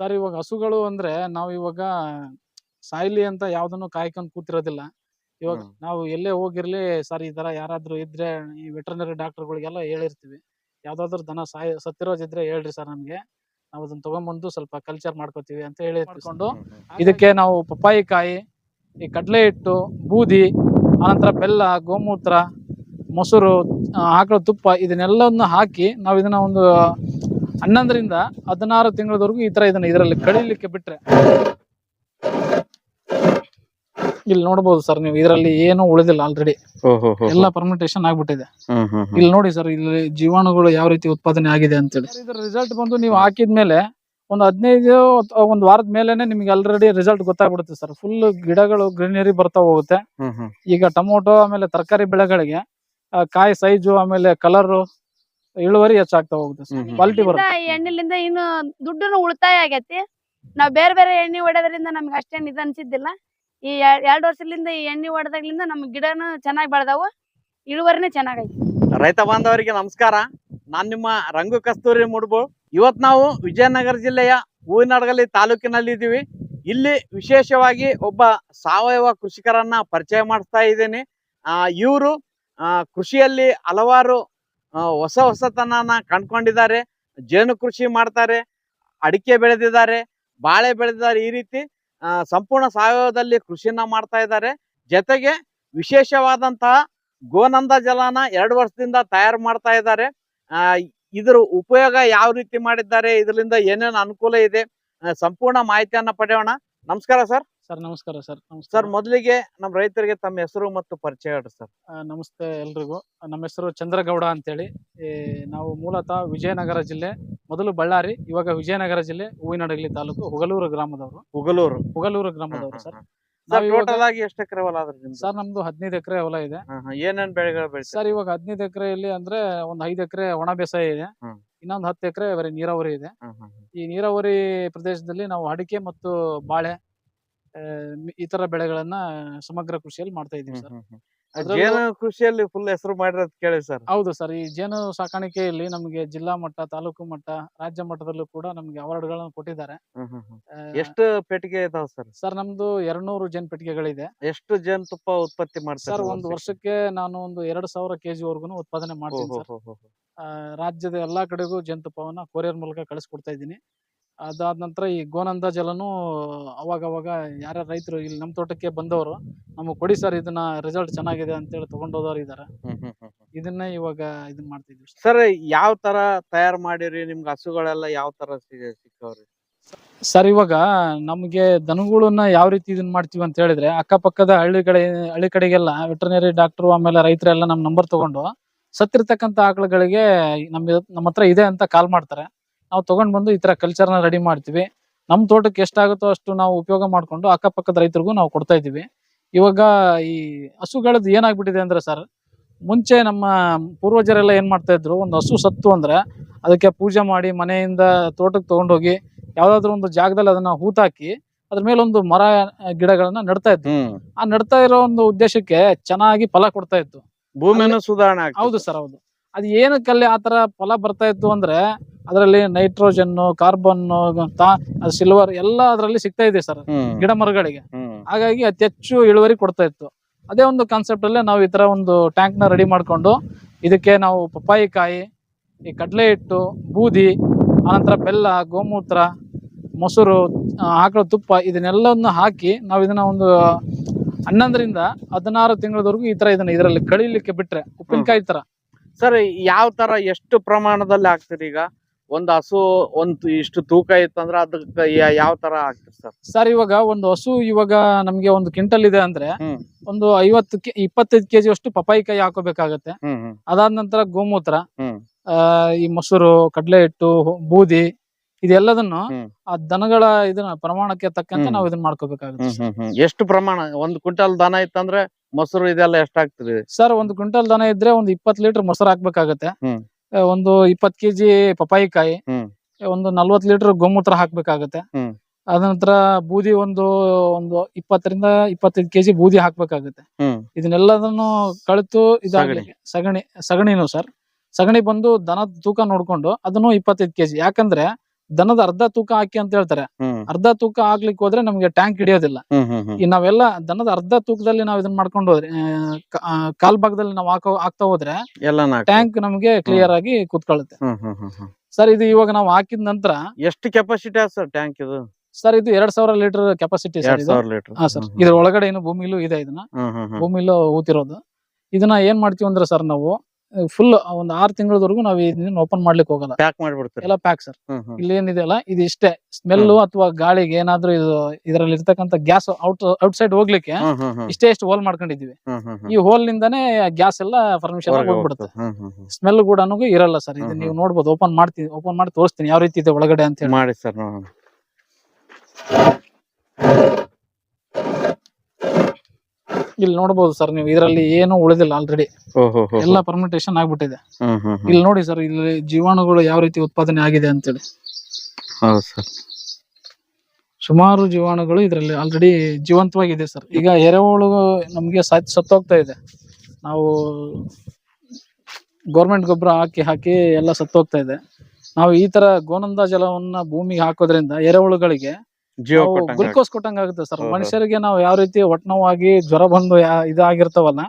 Sir ಇವಾಗ ಹಸುಗಳು ಅಂದ್ರೆ ನಾವು ಇವಾಗ ಸಾಯ್ಲಿ ಅಂತ ಯಾವ್ದನ್ನು ಕಾಯ್ಕೊಂಡ್ ಕೂತಿರೋದಿಲ್ಲ. ಇವಾಗ ನಾವು ಎಲ್ಲೇ ಹೋಗಿರ್ಲಿ ಸರ್ ಈ ತರ ಯಾರಾದ್ರೂ ಇದ್ರೆ ಈ ವೆಟರ್ನರಿ ಡಾಕ್ಟರ್ಗಳಿಗೆಲ್ಲ ಹೇಳಿರ್ತೀವಿ. ಯಾವ್ದಾದ್ರು ದನ ಸಾಯ್ ಸತ್ತಿರೋದಿದ್ರೆ ಹೇಳ್ರಿ ಸರ್ ನಮ್ಗೆ. ನಾವು ಅದನ್ನ ತಗೊಂಡ್ಬಂದು ಸ್ವಲ್ಪ ಕಲ್ಚರ್ ಮಾಡ್ಕೋತೀವಿ ಅಂತ ಹೇಳಿ ಮಾಡ್ಕೊಂಡು ಇದಕ್ಕೆ ನಾವು ಪಪ್ಪಾಯಿ ಕಾಯಿ ಈ ಕಡಲೆ ಹಿಟ್ಟು ಬೂದಿ ಆನಂತರ ಬೆಲ್ಲ ಗೋಮೂತ್ರ ಮೊಸರು ಆಕಳ ತುಪ್ಪ ಇದನ್ನೆಲ್ಲವನ್ನು ಹಾಕಿ ನಾವು ಇದನ್ನ ಒಂದು ಹನ್ನೊಂದರಿಂದ ಹದಿನಾರು ತಿಂಗಳವರೆಗೂ ಈ ತರ ಇದನ್ನ ಇದರಲ್ಲಿ ಕಳಿಲಿಕ್ಕೆ ಬಿಟ್ರೆ. ಇಲ್ಲಿ ನೋಡಬಹುದು ಸರ್ ನೀವು ಇದರಲ್ಲಿ ಏನು ಉಳಿದಿಲ್ಲ ಆಲ್ರೆಡಿ ಎಲ್ಲ ಪರ್ಮಿಟೇಷನ್ ಆಗ್ಬಿಟ್ಟಿದೆ. ಇಲ್ಲಿ ನೋಡಿ ಸರ್ ಇಲ್ಲಿ ಜೀವಾಣುಗಳು ಯಾವ ರೀತಿ ಉತ್ಪಾದನೆ ಆಗಿದೆ ಅಂತೇಳಿ. ಇದರ ರಿಸಲ್ಟ್ ಬಂದು ನೀವು ಹಾಕಿದ್ಮೇಲೆ ಒಂದು ಹದಿನೈದು ಒಂದ್ ವಾರದ ಮೇಲೆನೆ ನಿಮ್ಗೆ ಆಲ್ರೆಡಿ ರಿಸಲ್ಟ್ ಗೊತ್ತಾಗ್ಬಿಡುತ್ತೆ ಸರ್. ಫುಲ್ ಗಿಡಗಳು ಗ್ರೀನರಿ ಬರ್ತಾ ಹೋಗುತ್ತೆ. ಈಗ ಟೊಮೊಟೊ ಆಮೇಲೆ ತರಕಾರಿ ಬೆಳೆಗಳಿಗೆ ಕಾಯಿ ಸೈಜು ಆಮೇಲೆ ಕಲರ್ ಇಳುವರಿ ಹೆಚ್ಚಾಗ್ತಾ ಹೋಗುತ್ತೆ ಸರ್. ಹ್ಮ್. ಕ್ವಾಲಿಟಿ ಬರುತ್ತೆ. ಈ ಎಣ್ಣೆಲಿಂದ ಇನ್ನು ದುಡ್ಡುನು ಉಳಿತಾಯ ಆಗೈತಿ. ನಾವ್ ಬೇರೆ ಬೇರೆ ಎಣ್ಣೆ ಹೊಡೆದ್ರಿಂದ ನಮ್ಗೆ ಅಷ್ಟೇನ್ ಇದು ಅನ್ಸಿದ್ದಿಲ್ಲ. ಈ ಎ- ಎರಡ್ ವರ್ಷದಿಂದ ಈ ಎಣ್ಣೆ ಹೊಡೆದಾಗ್ಲಿಂದ ನಮ್ ಗಿಡನು ಚೆನ್ನಾಗಿ ಬೆಳ್ದಾವು. ಇಳುವರಿನೇ ಚೆನ್ನಾಗೈತಿ. ರೈತ ಬಾಂಧವರಿಗೆ ನಮಸ್ಕಾರ. ನಾನ್ ನಿಮ್ಮ ರಂಗು ಕಸ್ತೂರಿ ಮುಡ್ಬು. ಇವತ್ ನಾವು ವಿಜಯನಗರ ಜಿಲ್ಲೆಯ ಹೂವಿನಡಗಲಿ ತಾಲೂಕಿನಲ್ಲಿ ಇದ್ದೀವಿ ಇಲ್ಲಿ ವಿಶೇಷವಾಗಿ ಒಬ್ಬ ಸಾವಯವ ಕೃಷಿಕರನ್ನ ಪರಿಚಯ ಮಾಡಿಸ್ತಾ ಇದ್ದೀನಿ. ಆ ಇವರು ಕೃಷಿಯಲ್ಲಿ ಹಲವಾರು ಹೊಸ ಹೊಸತನ ಕಂಡ್ಕೊಂಡಿದ್ದಾರೆ. ಜೇನು ಕೃಷಿ ಮಾಡ್ತಾರೆ. ಅಡಿಕೆ ಬೆಳೆದಿದ್ದಾರೆ. ಬಾಳೆ ಬೆಳೆದಿದ್ದಾರೆ. ಈ ರೀತಿ ಸಂಪೂರ್ಣ ಸಾವಯವದಲ್ಲಿ ಕೃಷಿಯನ್ನ ಮಾಡ್ತಾ ಇದ್ದಾರೆ. ಜೊತೆಗೆ ವಿಶೇಷವಾದಂತಹ ಗೋನಂದ ಜಲನ ಎರಡು ವರ್ಷದಿಂದ ತಯಾರು ಮಾಡ್ತಾ ಇದ್ದಾರೆ. ಇದ್ರ ಉಪಯೋಗ ಯಾವ ರೀತಿ ಮಾಡಿದ್ದಾರೆ ಇದರಿಂದ ಏನೇನು ಅನುಕೂಲ ಇದೆ ಸಂಪೂರ್ಣ ಮಾಹಿತಿಯನ್ನ ಪಡೆಯೋಣ. ನಮಸ್ಕಾರ ಸರ್. ಸರ್ ನಮಸ್ಕಾರ ಸರ್ ನಮಸ್ಕಾರ. ಸರ್ ಮೊದಲಿಗೆ ನಮ್ಮ ರೈತರಿಗೆ ತಮ್ಮ ಹೆಸರು ಮತ್ತು ಪರಿಚಯ ಸರ್. ಆ, ನಮಸ್ತೆ ಎಲ್ರಿಗೂ. ನಮ್ಮ ಹೆಸರು ಚಂದ್ರಗೌಡ ಅಂತೇಳಿ. ಈ ನಾವು ಮೂಲತಃ ವಿಜಯನಗರ ಜಿಲ್ಲೆ ಮೊದಲು ಬಳ್ಳಾರಿ ಇವಾಗ ವಿಜಯನಗರ ಜಿಲ್ಲೆ ಹೂವಿನಡಗಲಿ ತಾಲೂಕು ಹುಗಲೂರು ಗ್ರಾಮದವರು. ಹುಗಲೂರು. ಹುಗಲೂರು ಗ್ರಾಮದವರು ಸರ್. ಸರ್ ನಾವು ಇವಾಗ- ಟೋಟಲ್ ಆಗಿ ಎಷ್ಟು ಎಕರೆ ಹೊಲ ಅದ್ರಿ ನಿಮ್ದು? ಸರ್ ನಮ್ದು ಹದಿನೈದು ಎಕರೆ ಹೊಲ ಇದೆ. ಹಾ, ಹಾ. ಏನೇನ್ ಬೆಳೆಗಳು ಬೆಳೆ ಸರ್ ಇವಾಗ ಹದಿನೈದು ಎಕರೆಯಲ್ಲಿ ಅಂದ್ರೆ ಒಂದ್ ಐದು ಎಕರೆ ಒಣ ಬೇಸಾಯ ಇದೆ. ಹ್ಮ್. ಇನ್ನೊಂದು ಹತ್ತು ಎಕರೆ ಬರೀ ನೀರಾವರಿ ಇದೆ. ಹಾ, ಹಾ, ಹಾ. ಈ ನೀರಾವರಿ ಪ್ರದೇಶದಲ್ಲಿ ನಾವು ಅಡಿಕೆ ಮತ್ತು ಬಾಳೆ ಈ ತರ ಬೆಳೆಗಳನ್ನ ಸಮಗ್ರ ಕೃಷಿಯಲ್ಲಿ ಮಾಡ್ತಾ ಇದೀವಿ ಸರ್. ಜೇನು ಕೃಷಿಯಲ್ಲಿ ಫುಲ್ ಹೆಸರು ಮಾಡಿರೋದು ಕೇಳಿ ಸರ್. ಹೌದು ಸರ್ ಈ ಜೇನು ಸಾಕಾಣಿಕೆಯಲ್ಲಿ ನಮಗೆ ಜಿಲ್ಲಾ ಮಟ್ಟ ತಾಲೂಕು ಮಟ್ಟ ರಾಜ್ಯ ಮಟ್ಟದಲ್ಲೂ ಕೂಡ ನಮ್ಗೆ ಅವಾರ್ಡ್ಗಳನ್ನು ಕೊಟ್ಟಿದ್ದಾರೆ. ಎಷ್ಟು ಪೆಟ್ಟಿಗೆ ಇದಾವೆ ಸರ್? ಸರ್ ನಮ್ದು ಎರಡ್ನೂರು ಜೇನ್ ಪೆಟ್ಟಿಗೆಗಳಿದೆ. ಎಷ್ಟು ಜೇನ್ ತುಪ್ಪ ಉತ್ಪತ್ತಿ ಮಾಡ್ತಾರೆ ಸರ್ ಒಂದು ವರ್ಷಕ್ಕೆ? ನಾನು ಒಂದು ಎರಡ್ ಸಾವಿರ ಕೆಜಿ ವರ್ಗುನು ಉತ್ಪಾದನೆ ಮಾಡ್ತೀನಿ ರಾಜ್ಯದ ಎಲ್ಲಾ ಕಡೆಗೂ ಜೇನುತುಪ್ಪವನ್ನ ಕೊರಿಯರ್ ಮೂಲಕ ಕಳಿಸ್ಕೊಡ್ತಾ ಇದ್ದೀನಿ. ಅದಾದ ನಂತರ ಈ ಗೋನಂದ ಜಲನು ಅವಾಗ ಅವಾಗ ಯಾರ್ಯಾರ ರೈತರು ಇಲ್ಲಿ ನಮ್ಮ ತೋಟಕ್ಕೆ ಬಂದವರು ನಮಗೆ ಕೊಡಿ ಸರ್ ಇದನ್ನ ರಿಸಲ್ಟ್ ಚೆನ್ನಾಗಿದೆ ಅಂತೇಳಿ ತಗೊಂಡೋದವ್ರು ಇದ್ದಾರೆ ಇದನ್ನೇ ಇವಾಗ ಇದನ್ನ ಮಾಡ್ತಿದ್ವಿ ಸರ್. ಯಾವ ತರ ತಯಾರು ಮಾಡಿರಿ? ನಿಮ್ಗೆ ಹಸುಗಳೆಲ್ಲ ಯಾವ ತರ ಸಿಕ್ಕವ್ರಿ? ಸರ್ ಇವಾಗ ನಮಗೆ ದನಗಳನ್ನ ಯಾವ ರೀತಿ ಇದನ್ನ ಮಾಡ್ತೀವಿ ಅಂತ ಹೇಳಿದ್ರೆ ಅಕ್ಕಪಕ್ಕದ ಹಳ್ಳಿ ಕಡೆ ಹಳ್ಳಿ ಕಡೆಗೆಲ್ಲ ವೆಟರ್ನರಿ ಡಾಕ್ಟರ್ ಆಮೇಲೆ ರೈತರೆಲ್ಲ ನಮ್ಮ ನಂಬರ್ ತಗೊಂಡು ಸತ್ತಿರ್ತಕ್ಕಂಥ ಆಕಳುಗಳಿಗೆ ನಮ್ಮ ನಮ್ಮ ಹತ್ರ ಇದೆ ಅಂತ ಕಾಲ್ ಮಾಡ್ತಾರೆ. ನಾವು ತಗೊಂಡ್ ಬಂದು ಈ ತರ ಕಲ್ಚರ್ನ ರೆಡಿ ಮಾಡ್ತೀವಿ. ನಮ್ಮ ತೋಟಕ್ಕೆ ಎಷ್ಟಾಗುತ್ತೋ ಅಷ್ಟು ನಾವು ಉಪಯೋಗ ಮಾಡ್ಕೊಂಡು ಅಕ್ಕಪಕ್ಕದ ರೈತರಿಗೂ ನಾವು ಕೊಡ್ತಾ ಇದೀವಿ ಇವಾಗ ಈ ಹಸುಗಳದ್ದು ಏನಾಗ್ಬಿಟ್ಟಿದೆ ಅಂದ್ರೆ ಸರ್ ಮುಂಚೆ ನಮ್ಮ ಪೂರ್ವಜರೆಲ್ಲ ಏನ್ ಮಾಡ್ತಾ ಇದ್ರು ಒಂದು ಹಸು ಸತ್ತು ಅಂದ್ರೆ ಅದಕ್ಕೆ ಪೂಜೆ ಮಾಡಿ ಮನೆಯಿಂದ ತೋಟಕ್ಕೆ ತಗೊಂಡೋಗಿ ಯಾವ್ದಾದ್ರು ಒಂದು ಜಾಗದಲ್ಲಿ ಅದನ್ನ ಹೂತಾಕಿ ಅದ್ರ ಮೇಲೆ ಒಂದು ಮರ ಗಿಡಗಳನ್ನ ನೆಡ್ತಾ ಇದ್ವಿ ಆ ನೆಡ್ತಾ ಇರೋ ಒಂದು ಉದ್ದೇಶಕ್ಕೆ ಚೆನ್ನಾಗಿ ಫಲ ಕೊಡ್ತಾ ಇತ್ತು. ಸುಧಾರಣೆ. ಹೌದು ಸರ್ ಹೌದು. ಅದ್ ಏನಕ್ಕಲ್ಲಿ ಆ ತರ ಫಲ ಬರ್ತಾ ಇತ್ತು ಅಂದ್ರೆ ಅದರಲ್ಲಿ ನೈಟ್ರೋಜನ್ ಕಾರ್ಬನ್ ಸಿಲ್ವರ್ ಎಲ್ಲ ಅದರಲ್ಲಿ ಸಿಗ್ತಾ ಇದೆ ಸರ್. ಗಿಡ ಮರಗಳಿಗೆ. ಹಾಗಾಗಿ ಅತಿ ಹೆಚ್ಚು ಇಳುವರಿ ಕೊಡ್ತಾ ಇತ್ತು. ಅದೇ ಒಂದು ಕಾನ್ಸೆಪ್ಟ್ ಅಲ್ಲೇ ನಾವು ಈ ತರ ಒಂದು ಟ್ಯಾಂಕ್ನ ರೆಡಿ ಮಾಡ್ಕೊಂಡು ಇದಕ್ಕೆ ನಾವು ಪಪ್ಪಾಯಿ ಕಾಯಿ ಈ ಕಡಲೆ ಹಿಟ್ಟು ಬೂದಿ ಆನಂತರ ಬೆಲ್ಲ ಗೋಮೂತ್ರ ಮೊಸರು ಆಕಳ ತುಪ್ಪ ಇದನ್ನೆಲ್ಲವನ್ನು ಹಾಕಿ ನಾವು ಇದನ್ನ ಒಂದು ಹನ್ನೊಂದರಿಂದ ಹದಿನಾರು ತಿಂಗಳವರೆಗೂ ಈ ತರ ಇದನ್ನ ಇದರಲ್ಲಿ ಕಳಿಲಿಕ್ಕೆ ಬಿಟ್ರೆ ಉಪ್ಪಿನಕಾಯಿ ತರ. ಸರ್ ಯಾವ ತರ ಎಷ್ಟು ಪ್ರಮಾಣದಲ್ಲಿ ಹಾಕ್ತೀರಿ ಈಗ? ಒಂದ್ ಹಸು ಒಂದ್ ಇಷ್ಟು ತೂಕ ಇತ್ತಂದ್ರ ಅದಕ್ಕೆ ಯಾವ ತರ ಆಗ್ತದೆ ಸರ್ ಸರ್ ಇವಾಗ ಒಂದು ಹಸು ಇವಾಗ ನಮ್ಗೆ ಒಂದು ಕ್ವಿಂಟಲ್ ಇದೆ ಅಂದ್ರೆ ಹ್ಮ್. ಒಂದು ಐವತ್ತು ಕೆ ಇಪ್ಪತ್ತೈದು ಕೆಜಿ ಅಷ್ಟು ಪಪಾಯಿಕಾಯಿ ಹಾಕೋಬೇಕಾಗತ್ತೆ ಹ್ಮ್ ಹ್ಮ್ ಅದಾದ ನಂತರ ಗೋಮೂತ್ರ ಹ್ಮ್. ಆ, ಈ ಮೊಸರು ಕಡಲೆ ಹಿಟ್ಟು ಬೂದಿ ಇದೆಲ್ಲದನ್ನು ಹ್ಮ್. ಆ ದನಗಳ ಇದನ್ನ ಪ್ರಮಾಣಕ್ಕೆ ತಕ್ಕಂತೆ ಹ್ಮ್. ನಾವು ಇದನ್ನ ಮಾಡ್ಕೋಬೇಕಾಗುತ್ತೆ ಹ್ಮ್ ಹ್ಮ್ ಹ್ಮ್ ಎಷ್ಟು ಪ್ರಮಾಣ ಒಂದು ಕ್ವಿಂಟಲ್ ದನ ಇತ್ತಂದ್ರೆ ಮೊಸರು ಇದೆಲ್ಲ ಎಷ್ಟಾಗ್ತದೆ ಸರ್ ಒಂದು ಕ್ವಿಂಟಲ್ ದನ ಇದ್ರೆ ಒಂದು ಇಪ್ಪತ್ತು ಲೀಟರ್ ಮೊಸರು ಹಾಕ್ಬೇಕಾಗತ್ತೆ ಹ್ಮ್. ಒಂದು ಇಪ್ಪತ್ ಕೆಜಿ ಪಪ್ಪಾಯಿ ಕಾಯಿ ಒಂದು ನಲ್ವತ್ ಲೀಟರ್ ಗೋಮೂತ್ರ ಹಾಕ್ಬೇಕಾಗತ್ತೆ. ಹ್ಮ್. ಅದ ನಂತರ ಬೂದಿ ಒಂದು ಒಂದು ಇಪ್ಪತ್ತರಿಂದ ಇಪ್ಪತ್ತೈದು ಕೆಜಿ ಬೂದಿ ಹಾಕ್ಬೇಕಾಗತ್ತೆ. ಇದನ್ನೆಲ್ಲದನ್ನು ಕಳೆತು ಇದಾಗಲಿ ಸಗಣಿ ಸಗಣಿನು ಸರ್. ಸಗಣಿ ಬಂದು ದನದ ತೂಕ ನೋಡ್ಕೊಂಡು ಅದನ್ನು ಇಪ್ಪತ್ತೈದು ಕೆಜಿ. ಯಾಕಂದ್ರೆ ದನದ ಅರ್ಧ ತೂಕ ಹಾಕಿ ಅಂತ ಹೇಳ್ತಾರೆ. ಅರ್ಧ ತೂಕ ಹಾಕ್ಲಿಕ್ಕೆ ಹೋದ್ರೆ ನಮ್ಗೆ ಟ್ಯಾಂಕ್ ಹಿಡಿಯೋದಿಲ್ಲ. ಈ ನಾವೆಲ್ಲ ದನದ ಅರ್ಧ ತೂಕದಲ್ಲಿ ನಾವ್ ಇದನ್ನ ಮಾಡ್ಕೊಂಡು ಹೋದ್ರೆ ಕಾಲ್ ಭಾಗದಲ್ಲಿ ನಾವ್ ಹಾಕೋ ಹಾಕ್ತಾ ಹೋದ್ರೆ ಎಲ್ಲ ಟ್ಯಾಂಕ್ ನಮಗೆ ಕ್ಲಿಯರ್ ಆಗಿ ಕೂತ್ಕೊಳ್ಳುತ್ತೆ. ಸರ್ ಇದು ಇವಾಗ ನಾವು ಹಾಕಿದ ನಂತರ ಎಷ್ಟು ಕೆಪಾಸಿಟಿ ಸರ್ ಟ್ಯಾಂಕ್ ಇದು? ಸರ್ ಇದು ಎರಡ್ ಸಾವಿರ ಲೀಟರ್ ಕೆಪಾಸಿಟಿ ಸರ್ ಇದ್ರ ಒಳಗಡೆ ಏನು ಭೂಮಿಲೂ ಇದೆ ಇದನ್ನ. ಭೂಮಿಲೂ ಊತಿರೋದು. ಇದನ್ನ ಏನ್ ಮಾಡ್ತೀವಿ ಅಂದ್ರೆ ಸರ್ ನಾವು ಫುಲ್ ಒಂದ್ ಆರ್ ತಿಂಗಳವರೆಗೂ ನಾವು ಇದನ್ನ ಓಪನ್ ಮಾಡ್ಲಿಕ್ಕೆ ಹೋಗಲ್ಲ. ಪ್ಯಾಕ್ ಮಾಡ್ಬಿಡ್ತೀವಿ ಎಲ್ಲ ಪ್ಯಾಕ್ ಸರ್ ಇಲ್ಲಿ ಏನಿದೆಯಲ್ಲ ಇದು ಇಷ್ಟೇ. ಸ್ಮೆಲ್ ಅಥವಾ ಗಾಳಿಗೆ ಏನಾದ್ರೂ ಇದು ಇದರಲ್ಲಿ ಇರ್ತಕ್ಕಂಥ ಗ್ಯಾಸ್ ಔಟ್ ಔಟ್ ಸೈಡ್ ಹೋಗ್ಲಿಕ್ಕೆ ಇಷ್ಟೇ ಇಷ್ಟು ಹೋಲ್ ಮಾಡ್ಕೊಂಡಿದೀವಿ ಈ ಹೋಲ್ ನಿಂದಾನೇ ಗ್ಯಾಸ್ ಎಲ್ಲ ಪರ್ಮಿಷನ್ ಹೊರಗೆ ಹೋಗ್ಬಿಡುತ್ತೆ. ಸ್ಮೆಲ್ ಕೂಡ ಇರಲ್ಲ ಸರ್ ಇದು ನೀವು ನೋಡ್ಬೋದು ಓಪನ್ ಮಾಡ್ತೀನಿ ಓಪನ್ ಮಾಡಿ ತೋರಿಸ್ತೀನಿ ಯಾವ ರೀತಿ ಇದೆ ಒಳಗಡೆ ಅಂತ ಹೇಳಿ. ಮಾಡಿ ಸರ್ ಇಲ್ಲಿ ನೋಡಬಹುದು ಸರ್ ನೀವು. ಇದರಲ್ಲಿ ಏನು ಉಳಿದಿಲ್ಲ ಆಲ್ರೆಡಿ ಎಲ್ಲ ಪರ್ಮಿಟೇಷನ್ ಆಗ್ಬಿಟ್ಟಿದೆ. ಇಲ್ಲಿ ನೋಡಿ ಸರ್ ಇಲ್ಲಿ ಜೀವಾಣುಗಳು ಯಾವ ರೀತಿ ಉತ್ಪಾದನೆ ಆಗಿದೆ ಅಂತೇಳಿ. ಹೌದು ಸರ್. ಸುಮಾರು ಜೀವಾಣುಗಳು ಇದರಲ್ಲಿ ಆಲ್ರೆಡಿ ಜೀವಂತವಾಗಿದೆ ಸರ್. ಈಗ ಎರೆಹುಳು ನಮಗೆ ಸತ್ ಸತ್ತೋಗ್ತಾ ಇದೆ. ನಾವು ಗೌರ್ಮೆಂಟ್ ಗೊಬ್ಬರ ಹಾಕಿ ಹಾಕಿ ಎಲ್ಲ ಸತ್ತೋಗ್ತಾ ಇದೆ. ನಾವು ಈ ತರ ಗೋನಂದ ಜಲವನ್ನ ಭೂಮಿಗೆ ಹಾಕೋದ್ರಿಂದ ಎರೆಹುಳುಗಳಿಗೆ ಜೀವ ಕೊಟ್ಟಂಗ ಗ್ಲುಕೋಸ್ ಕೊಟ್ಟಂಗ ಆಗುತ್ತೆ ಸರ್. ಹೌದು. ಮನುಷ್ಯರಿಗೆ ನಾವು ಯಾವ ರೀತಿ ಒಟ್ಟನವಾಗಿ ಜ್ವರ ಬಂದು ಯಾ- ಇದಾಗಿರ್ತಾವಲ್ಲ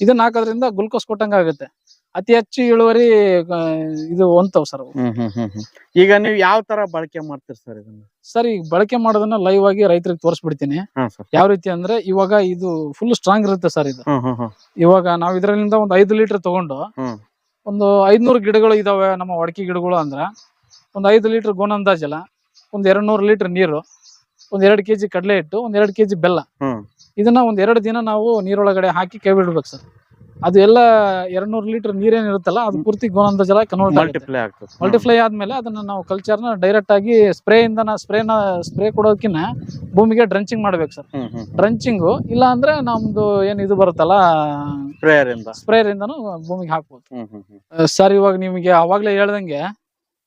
ಇದನ್ನ ಹಾಕೋದ್ರಿಂದ ಗ್ಲುಕೋಸ್ ಕೊಟ್ಟಂಗ ಆಗುತ್ತೆ. ಅತಿ ಹೆಚ್ಚು ಇಳುವರಿ ಆ, ಇದು ಹೊಂತಾವ್ ಸರ್ ಅವು. ಹ್ಮ್ ಹ್ಮ್ ಹ್ಮ್ ಹ್ಮ್. ಈಗ ನೀವು ಯಾವ ತರ ಬಳಕೆ ಮಾಡ್ತೀರಿ ಸರ್ ಇದನ್ನ? ಸರ್ ಈಗ ಬಳಕೆ ಮಾಡೋದನ್ನ ಲೈವ್ ಆಗಿ ರೈತರಿಗೆ ತೋರಿಸ್ಬಿಡ್ತೀನಿ. ಹಾ ಸರ್. ಯಾವ ರೀತಿ ಅಂದ್ರೆ ಇವಾಗ ಇದು ಫುಲ್ ಸ್ಟ್ರಾಂಗ್ ಇರುತ್ತೆ ಸರ್ ಇದು. ಹ್ಮ್ ಹ್ಮ್ ಹ್ಮ್. ಇವಾಗ ನಾವು ಇದರಿಂದ ಒಂದು ಐದು ಲೀಟರ್ ತಗೊಂಡು ಹ್ಮ್. ಒಂದು ಐದ್ನೂರು ಗಿಡಗಳು ಇದಾವೆ ನಮ್ಮ ಒಡಕಿ ಗಿಡಗಳು ಅಂದ್ರ ಒಂದು ಐದು ಲೀಟರ್ ಗೋನಂದಾಜಲ್ಲ ಜಲ ಒಂದ್ ಎರಡ್ ನೂರು ಲೀಟರ್ ನೀರು ಒಂದ್ ಎರಡ್ ಕೆಜಿ ಕಡಲೆ ಹಿಟ್ಟು ಒಂದ್ ಎರಡ್ ಕೆಜಿ ಬೆಲ್ಲ. ಇದನ್ನ ಒಂದ್ ಎರಡು ದಿನ ನಾವು ನೀರೊಳಗಡೆ ಹಾಕಿ ಕೈ ಬಿಡ್ಬೇಕು ಸರ್. ಅದು ಎಲ್ಲ ಎರಡ್ ಲೀಟರ್ ಲೀಟರ್ ನೀರೇನಿರುತ್ತಲ್ಲ ಅದು ಪೂರ್ತಿ ಗೋನಂದ ಜಲ ಕನ್ವರ್ಟ್ ಮಲ್ಟಿಪ್ಲೈ ಆಗ್ತದೆ. ಮಲ್ಟಿಪ್ಲೈ ಆದ್ಮೇಲೆ ಅದನ್ನ ನಾವು ಕಲ್ಚರ್ನ ಡೈರೆಕ್ಟ್ ಆಗಿ ಸ್ಪ್ರೇ ಇಂದ ಸ್ಪ್ರೇನ ಸ್ಪ್ರೇ ಕೊಡೋದಕ್ಕಿಂತ ಭೂಮಿಗೆ ಡ್ರಂಚಿಂಗ್ ಮಾಡ್ಬೇಕು ಸರ್. ಡ್ರಂಚಿಂಗು ಇಲ್ಲ ಅಂದ್ರೆ ನಮ್ದು ಏನ್ ಇದು ಬರುತ್ತಲ್ಲ ಸ್ಪ್ರೇಯರ್ ಇಂದ. ಸ್ಪ್ರೇಯರ್ ಇಂದನು ಭೂಮಿಗೆ ಹಾಕ್ಬೋದು. ಸರ್ ಇವಾಗ ನಿಮಗೆ ಅವಾಗ್ಲೇ ಹೇಳ್ದಂಗೆ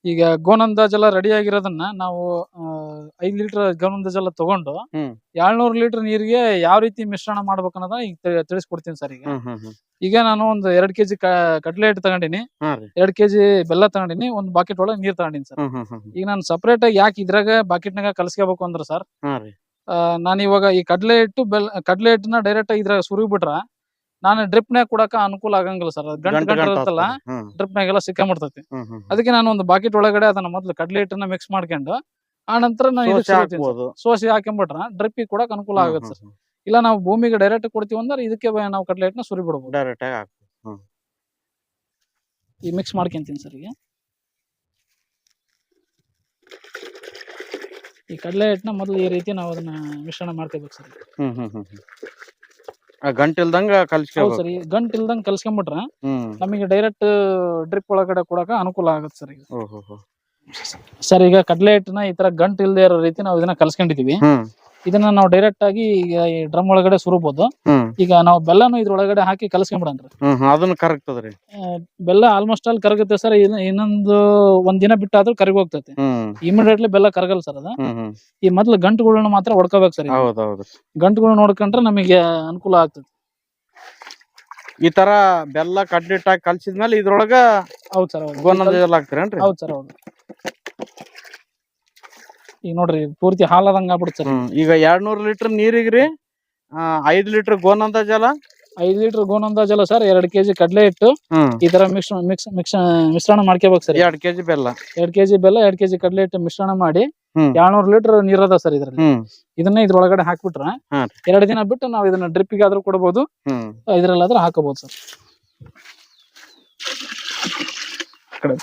ಈಗ ಗೋನಂದ ಜಲ ರೆಡಿ ಆಗಿರೋದನ್ನ ನಾವು ಐದ್ ಲೀಟರ್ ಗೋನಂದ ಜಲ ತಗೊಂಡು ಏಳ್ನೂರ್ ಲೀಟರ್ ನೀರಿಗೆ ಯಾವ ರೀತಿ ಮಿಶ್ರಣ ಮಾಡ್ಬೇಕು ಅನ್ನೋದನ್ನ ಈಗ ತಿಳ್- ತಿಳಿಸ್ಕೊಡ್ತೀನಿ ಸರ್ ಈಗ. ಈಗ ನಾನು ಒಂದು ಎರಡ್ ಕೆಜಿ ಕಡ್ಲೆ ಹಿಟ್ಟು ತಗೊಂಡಿನಿ. ಎರಡ್ ಕೆಜಿ ಬೆಲ್ಲ ತಗೊಂಡಿನಿ ಒಂದ್ ಬಾಕೆಟ್ ಒಳಗೆ ನೀರ್ ತಗೊಂಡಿನಿ ಸರ್. ಈಗ ನಾನು ಸಪರೇಟ್ ಆಗಿ ಯಾಕೆ ಇದ್ರಾಗ ಬಾಕೆಟ್ನಾಗ ಕಲ್ಸ್ಕೋಬೇಕು ಅಂದ್ರೆ ಸರ್ ನಾನು ಇವಾಗ ಈ ಕಡ್ಲೆ ಹಿಟ್ಟು ಬೆಲ್ ಕಡ್ಲೆ ಹಿಟ್ಟನ್ನ ಡೈರೆಕ್ಟ್ ಆಗಿ ಇದ್ರಾಗ ಸುರಿ ಬಿಟ್ರ ನಾನು ಡ್ರಿಪ್ನ್ಯಾಗ ಕೊಡಕ ಅನುಕೂಲ ಆಗಂಗಿಲ್ಲ ಸರ್. ಗಂಟು ಗಂಟು ಇರುತ್ತಲ್ಲ ಡ್ರಿಪ್ ಡ್ರಿಪ್ನಾಗೆಲ್ಲ ಸಿಕ್ಕಾಬಿಡ್ತೈತಿ ಅದಕ್ಕೆ ನಾನು ಒಂದು ಬಾಕೆಟ್ ಒಳಗಡೆ ಅದನ್ನ ಮೊದ್ಲು ಕಡ್ಲೆ ಹಿಟ್ಟನ್ನ ಮಿಕ್ಸ್ ಮಾಡ್ಕೊಂಡು ಆ ನಂತರ ನಾನು ಸೋಸಿ ಹಾಕೊಂಡ್ಬಿಟ್ರ ಡ್ರಿಪ್ ಕೊಡಕ್ ಅನುಕೂಲ ಆಗುತ್ತೆ ಸರ್. ಇಲ್ಲ ನಾವು ಭೂಮಿಗೆ ಡೈರೆಕ್ಟ್ ಕೊಡ್ತೀವಿ ಅಂದ್ರೆ ಇದಕ್ಕೆ ನಾವು ಕಡ್ಲೆ ಹಿಟ್ಟನ್ನ ಸುರಿ ಬಿಡ್ಬೋದು. ಡೈರೆಕ್ಟ್ ಆಗಿ ಈ ಮಿಕ್ಸ್ ಮಾಡ್ಕೊಂತೀನಿ ಸರ್ ಈಗ. ಈ ಕಡಲೆ ಹಿಟ್ಟನ್ನ ಮೊದಲು ಈ ರೀತಿ ನಾವು ಅದನ್ನ ಮಿಶ್ರಣ ಮಾಡ್ಕೋಬೇಕು ಸರ್. ಗಂಟು ಇಲ್ದಂಗ ಕಲ್ಸ್ಕೋಬೇಕು. ಸರ್ ಗಂಟ್ ಇಲ್ದಂಗ್ ಕಲ್ಸ್ಕೊಂಡ್ಬಿಟ್ರ ಹ್ಮ್. ನಮಗೆ ಡೈರೆಕ್ಟ್ ಡ್ರಿಪ್ ಒಳಗಡೆ ಕೊಡಕ ಅನುಕೂಲ ಆಗುತ್ತೆ ಸರ್ ಈಗ. ಓಹೋ ಸರ್ ಈಗ ಕಡ್ಲೆ ಹಿಟ್ಟನ ಈ ತರ ಗಂಟ್ ಇಲ್ದೇ ಇರೋ ರೀತಿ ನಾವು ಇದನ್ನ ಕಲ್ಸ್ಕೊಂಡಿದೀವಿ. ಹ್ಮ್. ಇದನ್ನ ನಾವು ಡೈರೆಕ್ಟ್ ಆಗಿ ಡ್ರಮ್ ಒಳಗಡೆ ಸುರಬಹುದು ಹ್ಮ್. ಈಗ ನಾವು ಬೆಲ್ಲನು ಇದ್ರೊಳಗಡೆ ಹಾಕಿ ಕಲಸ್ಕೊಂಡ್ಬಿಡಂತ್ರಿ ಹ್ಮ್ ಹ್ಮ್ ಅದನ್ನ ಕರಗ್ತದ್ರಿ. ಬೆಲ್ಲ ಆಲ್ಮೋಸ್ಟ್ ಅಲ್ಲಿ ಕರಗುತ್ತೆ ಸರ್. ಇನ್ನೊಂದು ಒಂದ್ ದಿನ ಬಿಟ್ಟಾದ್ರೂ ಕರಗಿ ಹೋಗ್ತೈತಿ. ಹ್ಮ್. ಇಮಿಡಿಯೇಟ್ಲಿ ಬೆಲ್ಲ ಕರಗಲ್ಲ ಸರ್ ಅದ. ಹ್ಮ್ ಹ್ಮ್. ಈ ಮೊದ್ಲು ಗಂಟುಗಳನ್ನ ಮಾತ್ರ ಹೊಡ್ಕೋಬೇಕು ಸರ್ ಹೌದ್ ಹೌದು ಗಂಟುಗಳು ನೋಡ್ಕೊಂಡ್ರೆ ನಮಗೆ ಅನುಕೂಲ ಆಗ್ತದೆ. ಈ ತರ ಬೆಲ್ಲ ಕಡ್ಲಿಟ್ಟಾಗಿ ಕಲ್ಸಿದ್ಮೇಲೆ ಇದ್ರೊಳಗ ಹೌದ್ ಸರ್ ಹೌದು ಗೋನಂದ ಹಾಕ್ತಿರೇನ್ರಿ? ಹೌದ್ ಸರ್ ಹೌದು. ಈಗ ನೋಡ್ರಿ ಪೂರ್ತಿ ಹಾಲದಂಗ ಆಗ್ಬಿಡುತ್ತೆ ಸರ್. ಹ್ಮ್ ಈಗ ಎರಡ್ ನೂರ್ ಲೀಟರ್ ನೀರಿಗ್ರಿ ಆ, ಐದ್ ಲೀಟರ್ ಗೋನಂದ ಜಲ ಐದ್ ಲೀಟರ್ ಗೋನಂದ ಜಲ ಸರ್ ಎರಡ್ ಕೆಜಿ ಕಡಲೆ ಹಿಟ್ಟು. ಹ್ಮ್. ಈ ತರ ಮಿಕ್ಸ್ ಮಿಕ್ಸ್ ಮಿಕ್ಸ್ ಮಿಶ್ರಣ ಮಾಡ್ಕೋಬೇಕು ಸರ್. ಎರಡ್ ಕೆಜಿ ಬೆಲ್ಲ. ಎರಡ್ ಕೆಜಿ ಬೆಲ್ಲ ಎರಡ್ ಕೆಜಿ ಕಡ್ಲೆ ಹಿಟ್ಟು ಮಿಶ್ರಣ ಮಾಡಿ ಹ್ಮ್. ಏಳ್ನೂರು ಲೀಟರ್ ನೀರದ ಸರ್ ಇದ್ರಲ್ಲಿ. ಹ್ಮ್. ಇದನ್ನ ಇದ್ರೊಳಗಡೆ ಹಾಕ್ಬಿಟ್ರ ಹಾ. ಎರಡ್ ದಿನ ಬಿಟ್ಟು ನಾವು ಇದನ್ನ ಡ್ರಿಪ್ಪಿಗೆ ಆದ್ರೂ ಕೊಡಬಹುದು ಹ್ಮ್. ಇದ್ರಲ್ಲಾದ್ರೂ ಹಾಕಬಹುದು ಸರ್. ಕಡೆ.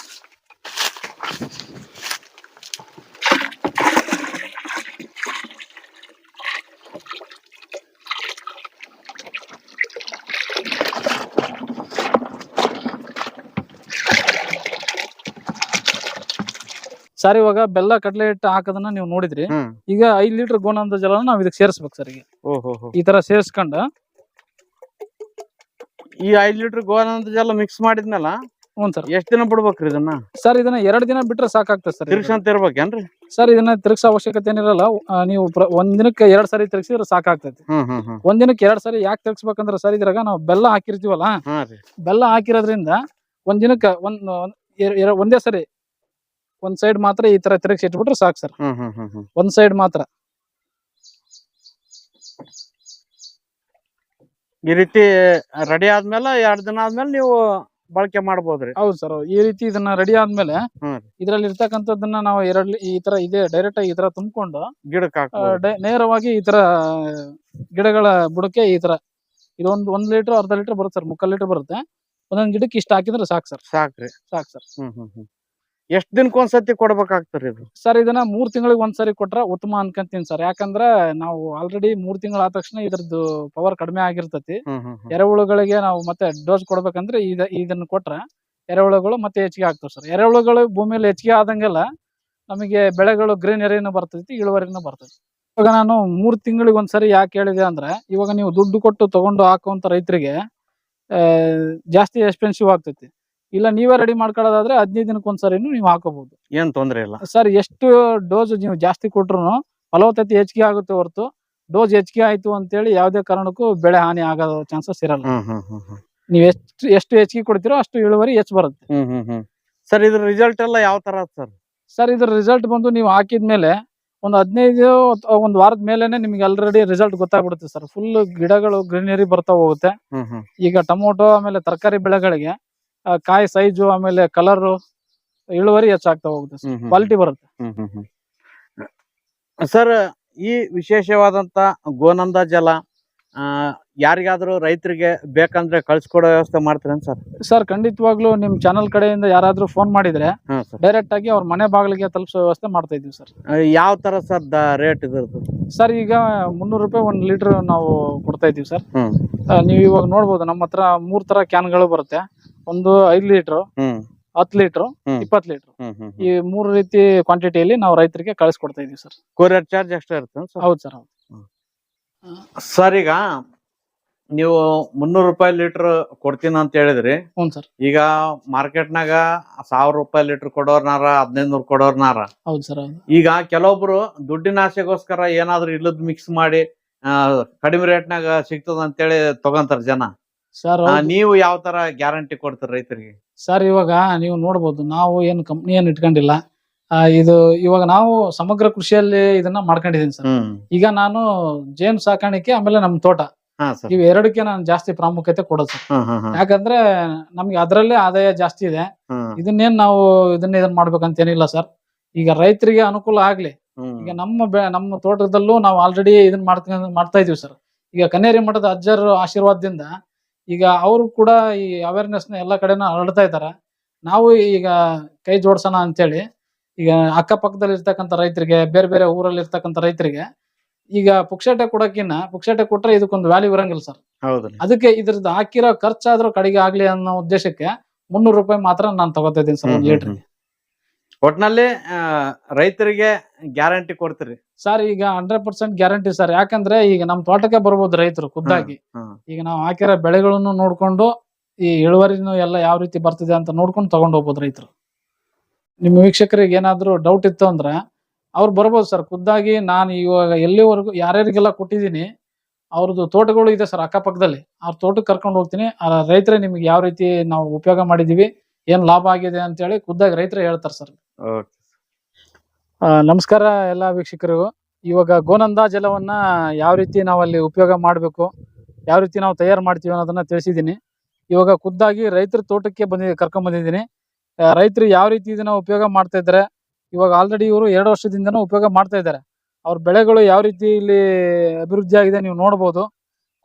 ಸರ್ ಇವಾಗ ಬೆಲ್ಲ ಕಡಲೆ ಹಿಟ್ಟು ಹಾಕೋದನ್ನ ನೀವು ನೋಡಿದ್ರಿ. ಈಗ ಐದ್ ಲೀಟರ್ ಗೋನಂದ ಜಲನ ನಾವ್ ಇದಕ್ಕೆ ಸೇರಿಸ್ಬೇಕು ಸರ್ ಈಗ ಓಹೋ ಈ ತರ ಸೇರಿಸ್ಕೊಂಡ. ಈ ಐದ್ ಲೀಟರ್ ಗೋನಂದ ಜಲ ಮಿಕ್ಸ್ ಮಾಡಿದ್ಮೇಲ ಹ್ಞೂ ಸರ್ ಎಷ್ಟ್ ದಿನ ಬಿಡ್ಬೇಕ್ರಿ ಇದನ್ನ? ಸರ್ ಇದನ್ನ ಎರಡ್ ದಿನ ಬಿಟ್ರೆ ಸಾಕಾಗ್ತದೆ ಸರ್ ತಿರ್ಗ್ಸಂತ ಇರ್ಬೇಕೇನ್ರಿ? ಸರ್ ಇದನ್ನ ತಿರ್ಗ್ಸೋ ಅವಶ್ಯಕತೆ ಏನಿರಲ್ಲ ಆ, ನೀವು ಪ್ರ- ಒಂದ್ ದಿನಕ್ಕೆ ಎರಡ್ ಸಾರಿ ತಿರ್ಗಿಸಿದ್ರೆ ಸಾಕಾಗ್ತೈತಿ. ಹ್ಮ್ ಹ್ಮ್ ಹ್ಮ್. ಒಂದ್ ದಿನಕ್ಕೆ ಎರಡ್ ಸಾರಿ ಯಾಕೆ ತಿರ್ಗಿಸ್ಬೇಕಂದ್ರೆ ಸರ್ ಇದ್ರಾಗ ನಾವು ಬೆಲ್ಲ ಹಾಕಿರ್ತೀವಲ್ಲ ಹಾ ರೀ. ಬೆಲ್ಲ ಹಾಕಿರೋದ್ರಿಂದ ಒಂದ್ ದಿನಕ್ಕೆ ಒಂದ್ ಒಂದ್ ಎರ- ಎರ- ಒಂದೇ ಸರಿ ಒಂದ್ ಸೈಡ್ ಮಾತ್ರ ಈ ತರ ತಿರುಗಿಸಿ ಇಟ್ಬಿಟ್ರೆ ಸಾಕು ಸರ್ ಹ್ಮ್ ಹ್ಮ್ ಹ್ಮ್ ಹ್ಮ್. ಒಂದ್ ಸೈಡ್ ಮಾತ್ರ. ಈ ರೀತಿ ರೆಡಿ ಆದ್ಮೇಲೆ ಎರಡ್ ದಿನ ಆದ್ಮೇಲೆ ನೀವು ಬಳಕೆ ಮಾಡ್ಬೋದ್ರಿ. ಹೌದು ಸರ್ ಈ ರೀತಿ ಇದನ್ನ ರೆಡಿ ಆದ್ಮೇಲೆ ಹ್ಮ್. ಇದ್ರಲ್ಲಿ ಇರ್ತಕ್ಕಂಥದ್ದನ್ನ ನಾವು ಎರಡ್ ಈ ತರ ಇದೆ ಡೈರೆಕ್ಟ್ ಆಗಿ ಈ ತರ ತುಂಬಿಕೊಂಡು ಗಿಡಕ್ಕೆ ಹಾಕ್ಬೋದು. ನೇರವಾಗಿ ಈ ತರ ಗಿಡಗಳ ಬುಡಕ್ಕೆ ಈ ತರ. ಇದೊಂದು ಒಂದ್ ಲೀಟರ್ ಅರ್ಧ ಲೀಟರ್ ಬರುತ್ತೆ ಸರ್ ಮುಕ್ಕಾಲ್ ಲೀಟರ್ ಬರುತ್ತೆ. ಒಂದೊಂದ್ ಗಿಡಕ್ಕೆ ಇಷ್ಟ ಹಾಕಿದ್ರೆ ಸಾಕು ಸರ್ ಸಾಕ್ರಿ. ಸಾಕು ಸರ್ ಹ್ಮ್ ಹ್ಮ್ ಹ್ಮ್. ಎಷ್ಟ್ ದಿನಕ್ಕೆ ಒಂದ್ಸತಿ ಕೊಡ್ಬೇಕಾಗ್ತರಿ ಇದು? ಸರ್ ಇದನ್ನ ಮೂರ್ ತಿಂಗಳಿಗೆ ಒಂದ್ಸರಿ ಕೊಟ್ರೆ ಉತ್ತಮ ಅನ್ಕಂತೀನಿ ಸರ್. ಯಾಕಂದ್ರೆ ನಾವು ಆಲ್ರೆಡಿ ಮೂರ್ ತಿಂಗಳ ಆದ ತಕ್ಷಣ ಇದ್ರದ್ದು ಪವರ್ ಕಡಿಮೆ ಆಗಿರ್ತತಿ. ಎರೆಹುಳುಗಳಿಗೆ ನಾವು ಮತ್ತೆ ಡೋಸ್ ಕೊಡ್ಬೇಕಂದ್ರೆ ಇದ ಇದನ್ನ ಕೊಟ್ರೆ ಎರೆಹುಳುಗಳು ಮತ್ತೆ ಹೆಚ್ಚಿಗೆ ಆಗ್ತವೆ ಸರ್. ಎರೆಹುಳುಗಳು ಭೂಮಿಯಲ್ಲಿ ಹೆಚ್ಚಿಗೆ ಆದಂಗೆಲ್ಲ ನಮಗೆ ಬೆಳೆಗಳು ಗ್ರೀನರಿನೂ ಬರ್ತೈತಿ ಇಳುವರಿನೂ ಬರ್ತೈತಿ. ಇವಾಗ ನಾನು ಮೂರ್ ತಿಂಗಳಿಗೆ ಒಂದ್ಸರಿ ಯಾಕೆ ಹೇಳಿದೆ ಅಂದ್ರೆ ಇವಾಗ ನೀವು ದುಡ್ಡು ಕೊಟ್ಟು ತಗೊಂಡು ಹಾಕುವಂತ ರೈತರಿಗೆ ಜಾಸ್ತಿ ಎಕ್ಸ್ಪೆನ್ಸಿವ್ ಆಗ್ತೈತಿ. ಇಲ್ಲ ನೀವೇ ರೆಡಿ ಮಾಡ್ಕೊಳ್ಳೋದಾದ್ರೆ ಹದಿನೈದು ದಿನಕ್ಕೆ ಒಂದ್ಸರಿನೂ ನೀವು ಹಾಕೋಬಹುದು ಏನ್ ತೊಂದ್ರೆ ಇಲ್ಲ. ಸರ್ ಎಷ್ಟು ಡೋಸ್ ನೀವು ಜಾಸ್ತಿ ಕೊಟ್ರು ಫಲವತ್ತತೆ ಹೆಚ್ಚಿಗೆ ಆಗುತ್ತೆ ಹೊರತು ಡೋಸ್ ಹೆಚ್ಚಿಗೆ ಆಯ್ತು ಅಂತೇಳಿ ಯಾವುದೇ ಕಾರಣಕ್ಕೂ ಬೆಳೆ ಹಾನಿ ಆಗೋ ಚಾನ್ಸಸ್ ಇರಲ್ಲ. ನೀವ್ ಎಷ್ಟು ಎಷ್ಟು ಹೆಚ್ಚಿಗೆ ಕೊಡ್ತೀರೋ ಅಷ್ಟು ಇಳುವರಿ ಹೆಚ್ಚು ಬರುತ್ತೆ. ಸರ್ ಇದ್ರ ರಿಸಲ್ಟ್ ಎಲ್ಲ ಯಾವ ತರ ಸರ್? ಸರ್ ಇದ್ರ ರಿಸಲ್ಟ್ ಬಂದು ನೀವು ಹಾಕಿದ್ಮೇಲೆ ಒಂದು ಹದಿನೈದು ಒಂದ್ ವಾರದ ಮೇಲೆನೆ ನಿಮ್ಗೆ ಆಲ್ರೆಡಿ ರಿಸಲ್ಟ್ ಗೊತ್ತಾಗ್ಬಿಡುತ್ತೆ ಸರ್. ಫುಲ್ ಗಿಡಗಳು ಗ್ರೀನರಿ ಬರ್ತಾ ಹೋಗುತ್ತೆ. ಈಗ ಟೊಮೊಟೊ ಆಮೇಲೆ ತರಕಾರಿ ಬೆಳೆಗಳಿಗೆ ಕಾಯಿ ಸೈಜು ಆಮೇಲೆ ಕಲರ್ ಇಳುವರಿ ಹೆಚ್ಚಾಗ್ತಾ ಹೋಗುತ್ತೆ ಕ್ವಾಲಿಟಿ ಬರುತ್ತೆ. ಸರ್ ಈ ವಿಶೇಷವಾದಂತ ಗೋನಂದ ಜಲ ಯಾರಿಗಾದ್ರೂ ರೈತರಿಗೆ ಬೇಕಂದ್ರೆ ಕಳ್ಸಿಕೊಡೋ ವ್ಯವಸ್ಥೆ ಮಾಡ್ತೀರೇನ್ ಸರ್ ಸರ್ ಖಂಡಿತವಾಗ್ಲೂ ನಿಮ್ ಚಾನಲ್ ಕಡೆಯಿಂದ ಯಾರಾದ್ರೂ ಫೋನ್ ಮಾಡಿದ್ರೆ ಡೈರೆಕ್ಟ್ ಆಗಿ ಅವ್ರ ಮನೆ ಬಾಗಿಲಿಗೆ ತಲುಪಿಸೋ ವ್ಯವಸ್ಥೆ ಮಾಡ್ತಾ ಇದೀವಿ ಸರ್ ಯಾವ ತರ ಸರ್ ರೇಟ್ ಇದ್ರದ್ದು ಸರ್ ಈಗ ಮುನ್ನೂರು ರೂಪಾಯಿ ಒಂದ್ ಲೀಟರ್ ನಾವು ಕೊಡ್ತಾ ಇದೀವಿ ಸರ್ ನೀವು ಇವಾಗ ನೋಡ್ಬೋದು ನಮ್ಮ ಹತ್ರ ಮೂರ್ ತರ ಕ್ಯಾನ್ಗಳು ಬರುತ್ತೆ. ಒಂದು ಐದ್ ಲೀಟರ್ ಹ್ಮ್. ಹತ್ತು ಲೀಟರ್ ಹ್ಮ್. ಇಪ್ಪತ್ತು ಲೀಟರ್. ಹ್ಮ್ ಹ್ಮ್ ಈ ಮೂರು ರೀತಿ ಕ್ವಾಂಟಿಟಿಯಲ್ಲಿ ನಾವು ರೈತರಿಗೆ ಕಳಿಸ್ಕೊಡ್ತಾ ಇದೀವಿ ಸರ್. ಕೊರಿಯರ್ ಚಾರ್ಜ್ ಅಷ್ಟೇ ಇರುತ್ತೆ ಸರ್? ಹೌದು ಸರ್ ಹೌದು. ಸರ್ ಈಗ ನೀವು ಮುನ್ನೂರು ರೂಪಾಯಿ ಲೀಟರ್ ಕೊಡ್ತೀನಿ ಅಂತ ಹೇಳಿದ್ರಿ. ಹ್ಞೂ ಸರ್. ಈಗ ಮಾರ್ಕೆಟ್ನಾಗ ಸಾವಿರ ರೂಪಾಯಿ ಲೀಟರ್ ಕೊಡೋರ್ನಾರ ಹದಿನೈದು ನೂರು ಕೊಡೋರ್ನಾರ. ಹೌದು ಸರ್ ಹೌದು. ಈಗ ಕೆಲವೊಬ್ರು ದುಡ್ಡಿನ ಆಸೆಗೋಸ್ಕರ ಏನಾದ್ರೂ ಇಲ್ಲದ್ ಮಿಕ್ಸ್ ಮಾಡಿ ಆ, ಕಡಿಮೆ ರೇಟ್ನಾಗ ಸಿಗ್ತದ ಅಂತೇಳಿ ತಗೊಂತಾರ ಜನ. ಸರ್ ಆ, ನೀವು ಯಾವ ತರ ಗ್ಯಾರಂಟಿ ಕೊಡ್ತೀರಿ ರೈತರಿಗೆ? ಸರ್ ಇವಾಗ ನೀವು ನೋಡ್ಬೋದು ನಾವು ಏನು ಕಂಪ್ನಿ ಏನು ಇಟ್ಕೊಂಡಿಲ್ಲ. ಆ, ಇದು ಇವಾಗ ನಾವು ಸಮಗ್ರ ಕೃಷಿಯಲ್ಲಿ ಇದನ್ನ ಮಾಡ್ಕೊಂಡಿದೀನಿ ಸರ್ ಹ್ಮ್. ಈಗ ನಾನು ಜೇನು ಸಾಕಾಣಿಕೆ ಆಮೇಲೆ ನಮ್ಮ ತೋಟ. ಹಾ ಸರ್ ಎರಡಕ್ಕೆ ನಾನು ಜಾಸ್ತಿ ಪ್ರಾಮುಖ್ಯತೆ ಕೊಡೋದು ಸರ್ ಹ್ಮ್ ಹ್ಮ್ ಹ್ಮ್ ಯಾಕಂದ್ರೆ ನಮ್ಗೆ ಅದರಲ್ಲೇ ಆದಾಯ ಜಾಸ್ತಿ ಇದೆ. ಹ್ಮ್ ಇದನ್ನೇನ್ ನಾವು ಇದನ್ನ ಇದನ್ನ ಮಾಡ್ಬೇಕಂತ ಏನಿಲ್ಲ ಸರ್ ಈಗ ರೈತರಿಗೆ ಅನುಕೂಲ ಆಗ್ಲಿ ಹ್ಮ್. ಈಗ ನಮ್ಮ ಬೆ ನಮ್ಮ ತೋಟದಲ್ಲೂ ನಾವು ಆಲ್ರೆಡಿ ಇದನ್ನ ಮಾಡ್ತಾ ಮಾಡ್ತಾ ಇದೀವಿ ಸರ್ ಈಗ ಕನ್ನೇರಿ ಮಠದ ಅಜ್ಜರ ಆಶೀರ್ವಾದದಿಂದ ಈಗ ಅವರು ಕೂಡ ಈ ಅವೇರ್ನೆಸ್ನ ಎಲ್ಲ ಕಡೆನೂ ಹರಡ್ತಾ ಇದ್ದಾರೆ ನಾವು ಈಗ ಕೈ ಜೋಡ್ಸೋಣ ಅಂತೇಳಿ ಈಗ ಅಕ್ಕಪಕ್ಕದಲ್ಲಿ ಇರ್ತಕ್ಕಂಥ ರೈತರಿಗೆ ಬೇರೆ ಬೇರೆ ಊರಲ್ಲಿ ಇರ್ತಕ್ಕಂತ ರೈತರಿಗೆ ಈಗ ಪುಕ್ಷಟೆ ಕೊಡಕಿನ್ನ ಪುಕ್ಷಟೆ ಕೊಟ್ರೆ ಇದಕ್ಕೊಂದು ವ್ಯಾಲ್ಯೂ ಇರಂಗಿಲ್ಲ ಸರ್ ಹೌದು ಅದಕ್ಕೆ ಇದ್ರದ್ದು ಹಾಕಿರೋ ಖರ್ಚಾದ್ರೂ ಕಡಿಗೆ ಆಗ್ಲಿ ಅನ್ನೋ ಉದ್ದೇಶಕ್ಕೆ ಮುನ್ನೂರು ರೂಪಾಯಿ ಮಾತ್ರ ನಾನು ತಗೋತಾ ಇದ್ದೀನಿ ಸರ್ ಒಂದು ಹ್ಮ್ ಲೀಟರ್ ಹ್ಮ್. ಒಟ್ನಲ್ಲಿ ರೈತರಿಗೆ ಗ್ಯಾರಂಟಿ ಕೊಡ್ತೀರಿ. ಸರ್ ಈಗ ಹಂಡ್ರೆಡ್ ಪರ್ಸೆಂಟ್ ಗ್ಯಾರಂಟಿ ಸರ್ ಯಾಕಂದ್ರೆ ಈಗ ನಮ್ ತೋಟಕ್ಕೆ ಬರ್ಬೋದು ರೈತರು ಖುದ್ದಾಗಿ. ಈಗ ನಾವು ಹಾಕಿರೋ ಬೆಳೆಗಳನ್ನು ನೋಡ್ಕೊಂಡು ಈ ಇಳುವರಿನೂ ಎಲ್ಲ ಯಾವ ರೀತಿ ಬರ್ತಿದೆ ಅಂತ ನೋಡ್ಕೊಂಡು ತಗೊಂಡು ಹೋಗ್ಬೋದು ರೈತರು. ನಿಮ್ಮ ವೀಕ್ಷಕರಿಗೆ ಏನಾದ್ರು ಡೌಟ್ ಇತ್ತು ಅಂದ್ರೆ ಅವ್ರು ಬರ್ಬೋದು ಸರ್ ಖುದ್ದಾಗಿ ನಾನು ಇವಾಗ ಎಲ್ಲಿವರೆಗೂ ಯಾರ್ಯಾರಿಗೆಲ್ಲ ಕೊಟ್ಟಿದ್ದೀನಿ ಅವ್ರದ್ದು ತೋಟಗಳು ಇದೆ ಸರ್ ಅಕ್ಕಪಕ್ಕದಲ್ಲಿ. ಅವ್ರ ತೋಟಕ್ಕೆ ಕರ್ಕೊಂಡು ಹೋಗ್ತೀನಿ. ಆ ರೈತರೇ ನಿಮ್ಗೆ ಯಾವ ರೀತಿ ನಾವು ಉಪಯೋಗ ಮಾಡಿದೀವಿ ಏನ್ ಲಾಭ ಆಗಿದೆ ಅಂತೇಳಿ ಖುದ್ದಾಗಿ ರೈತರೇ ಹೇಳ್ತಾರೆ ಸರ್ ಆ, ನಮಸ್ಕಾರ ಎಲ್ಲ ವೀಕ್ಷಕರಿಗೂ. ಇವಾಗ ಗೋನಂದ ಜಲವನ್ನ ಯಾವ ರೀತಿ ನಾವಲ್ಲಿ ಉಪಯೋಗ ಮಾಡಬೇಕು ಯಾವ ರೀತಿ ನಾವು ತಯಾರು ಮಾಡ್ತೀವಿ ಅನ್ನೋದನ್ನ ತಿಳಿಸಿದ್ದೀನಿ. ಇವಾಗ ಖುದ್ದಾಗಿ ರೈತರ ತೋಟಕ್ಕೆ ಬಂದಿ ಕರ್ಕೊಂಡ್ ಬಂದಿದ್ದೀನಿ. ಆ, ರೈತರು ಯಾವ ರೀತಿ ಇದನ್ನ ಉಪಯೋಗ ಮಾಡ್ತಾ ಇದ್ದಾರೆ ಇವಾಗ ಆಲ್ರೆಡಿ ಇವರು ಎರಡು ವರ್ಷದಿಂದನೂ ಉಪಯೋಗ ಮಾಡ್ತಾ ಇದ್ದಾರೆ. ಅವ್ರ ಬೆಳೆಗಳು ಯಾವ ರೀತಿ ಇಲ್ಲಿ ಅಭಿವೃದ್ಧಿ ಆಗಿದೆ ನೀವು ನೋಡ್ಬೋದು.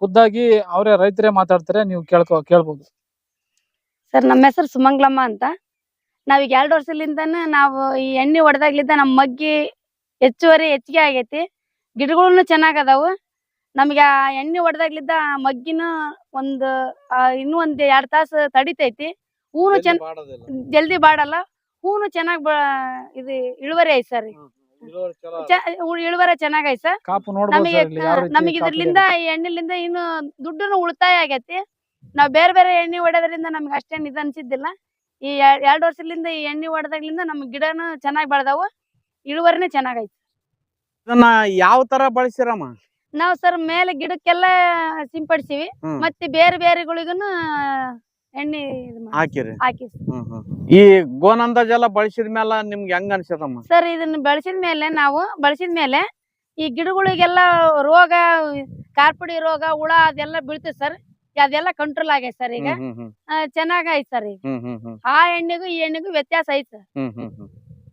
ಖುದ್ದಾಗಿ ಅವರೇ ರೈತರೇ ಮಾತಾಡ್ತಾರೆ ನೀವು ಕೇಳ್ಕೊ ಕೇಳ್ಬೋದು. ಸರ್ ನಮ್ಮ ಹೆಸರು ಸುಮಂಗ್ಲಮ್ಮ ಅಂತ. ನಾವೀಗ ಎರಡು ವರ್ಷಲಿಂದನ ನಾವು ಈ ಎಣ್ಣೆ ಹೊಡೆದಾಗ್ಲಿಂದ ನಮ್ಮ ಮಗ್ಗಿ ಹೆಚ್ಚುವರಿ ಹೆಚ್ಚಿಗೆ ಆಗೈತಿ. ಗಿಡಗಳನ್ನು ಚೆನ್ನಾಗ್ ಅದಾವು ನಮ್ಗೆ ಆ ಎಣ್ಣೆ ಹೊಡೆದಾಗ್ಲಿದ್ದ ಮಗ್ಗಿನ ಒಂದು ಇನ್ನೂ ಒಂದ್ ಎರಡ್ ತಾಸು ತಡಿತೈತಿ. ಹೂನು ಚೆನ್ನ ಜಲ್ದಿ ಬಾಡಲ್ಲ. ಹೂನು ಚೆನ್ನಾಗ್ ಬ ಇದು ಇಳುವರಿ ಐತಿ ಸರ್. ಇಳುವರಿ ಚೆನ್ನಾಗ್ ಐತಿ ಸರ್. ನಮಗೆ ನಮಗೆ ಇದ್ರಲಿಂದ ಈ ಎಣ್ಣೆಲಿಂದ ಇನ್ನು ದುಡ್ಡುನು ಉಳಿತಾಯ ಆಗೈತಿ. ನಾವ್ ಬೇರೆ ಬೇರೆ ಎಣ್ಣೆ ಹೊಡೆದ್ರಿಂದ ನಮ್ಗೆ ಅಷ್ಟೇನ್ ಇದು ಅನ್ಸಿದ್ದಿಲ್ಲ. ಈ ಎರಡ್ ವರ್ಷದಿಂದ ಈ ಎಣ್ಣೆ ಹೊಡೆದಾಗ್ಲಿಂದ ನಮ್ ಗಿಡನು ಚೆನ್ನಾಗ್ ಬೆಳೆದಾವು. ಇಳುವರಿನೇ ಚೆನ್ನಾಗೈತಿ. ಇದನ್ನ ಯಾವ ತರ ಬಳಸಿರಮ್ಮ? ನಾವ್ ಸರ್ ಮೇಲೆ ಗಿಡಕ್ಕೆಲ್ಲ ಸಿಂಪಡಿಸಿವಿ. ಮತ್ತೆ ಬೇರೆ ಬೇರೆಗಳಿಗೂ ಎಣ್ಣೆ ಇದ್ ಹಾಕಿರಿ. ಈ ಗೋನಂದಾಜ್ ಎಲ್ಲ ಬಳಸಿದ ಮೇಲೆ ನಿಮ್ಗೆ ಹೆಂಗ ಅನ್ಸದಮ್ಮ ಸರ್ ಇದನ್ನ ಬೆಳೆಸಿದ ಮೇಲೆ ನಾವು ಬಳಸಿದ ಮೇಲೆ ಈ ಗಿಡಗಳಿಗೆಲ್ಲ ರೋಗ ಕಾರ್ಪುಡಿ ರೋಗ ಹುಳ ಅದೆಲ್ಲ ಬೀಳ್ತದೆ ಸರ್. ಅದೆಲ್ಲ ಕಂಟ್ರೋಲ್ ಆಗೈತ್ ಸರ್ ಈಗ. ಚೆನ್ನಾಗೈತ್ ಸರ್ ಈಗ. ಆ ಎಣ್ಣೆಗೂ ಈ ಎಣ್ಣೆಗೂ ವ್ಯತ್ಯಾಸ ಐತ್ ಸರ್.